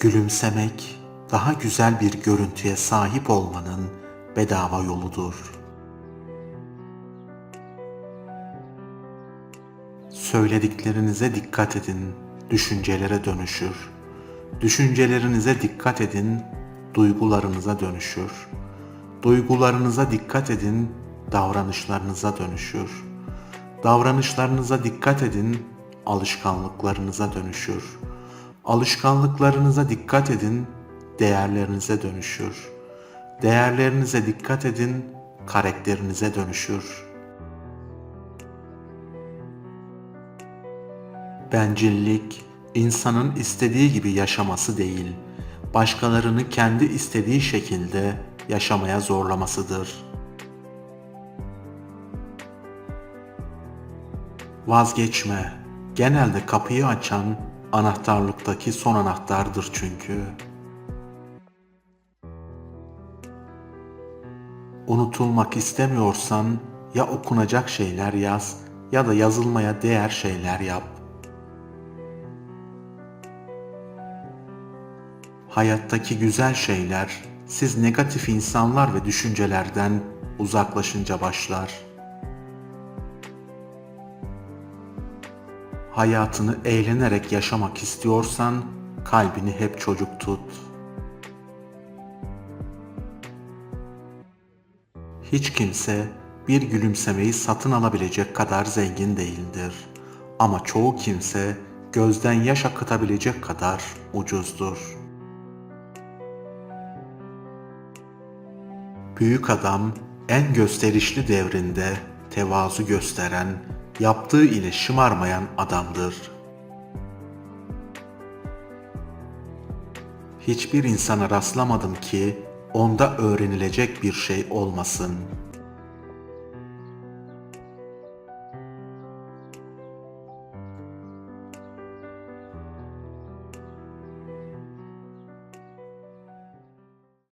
Gülümsemek daha güzel bir görüntüye sahip olmanın bedava yoludur. Söylediklerinize dikkat edin, düşüncelere dönüşür. Düşüncelerinize dikkat edin, duygularınıza dönüşür. Duygularınıza dikkat edin, davranışlarınıza dönüşür. Davranışlarınıza dikkat edin, alışkanlıklarınıza dönüşür. Alışkanlıklarınıza dikkat edin, değerlerinize dönüşür. Değerlerinize dikkat edin, karakterinize dönüşür. Bencillik, insanın istediği gibi yaşaması değil, başkalarını kendi istediği şekilde yaşamaya zorlamasıdır. Vazgeçme, genelde kapıyı açan anahtarlıktaki son anahtardır çünkü. Unutulmak istemiyorsan ya okunacak şeyler yaz ya da yazılmaya değer şeyler yap. Hayattaki güzel şeyler siz negatif insanlar ve düşüncelerden uzaklaşınca başlar. Hayatını eğlenerek yaşamak istiyorsan kalbini hep çocuk tut. Hiç kimse bir gülümsemeyi satın alabilecek kadar zengin değildir. Ama çoğu kimse gözden yaş akıtabilecek kadar ucuzdur. Büyük adam en gösterişli devrinde tevazu gösteren, yaptığı ile şımarmayan adamdır. Hiçbir insana rastlamadım ki onda öğrenilecek bir şey olmasın.